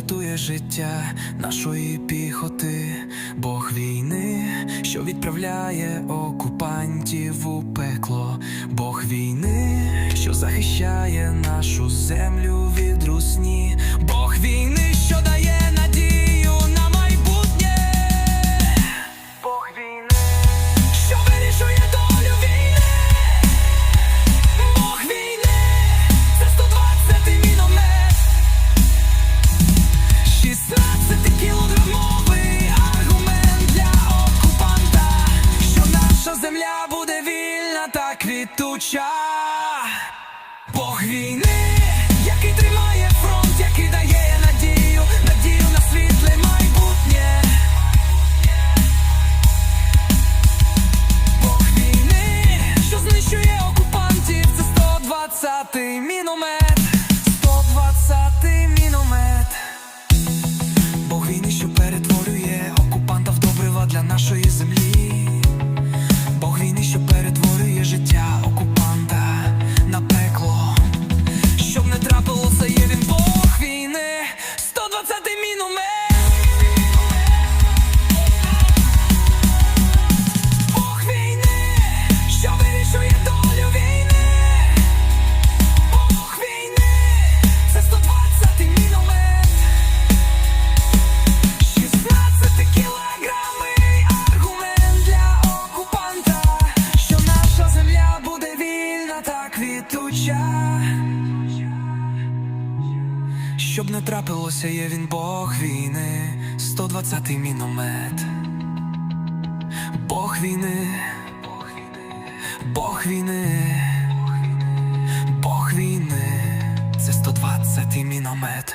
що рятує життя нашої піхоти, Бог війни, що відправляє окупантів у пекло, Бог війни, що захищає нашу землю від русні, Бог війни, що дає квітуча. Бог війни, який тримає фронт, який дає надію, надію на світле майбутнє. Бог війни, що знищує окупантів, це 120-й квітуча. Щоб не трапилося, є він Бог війни, 120-й міномет. Бог війни, Бог війни, Бог війни, це 120-й міномет.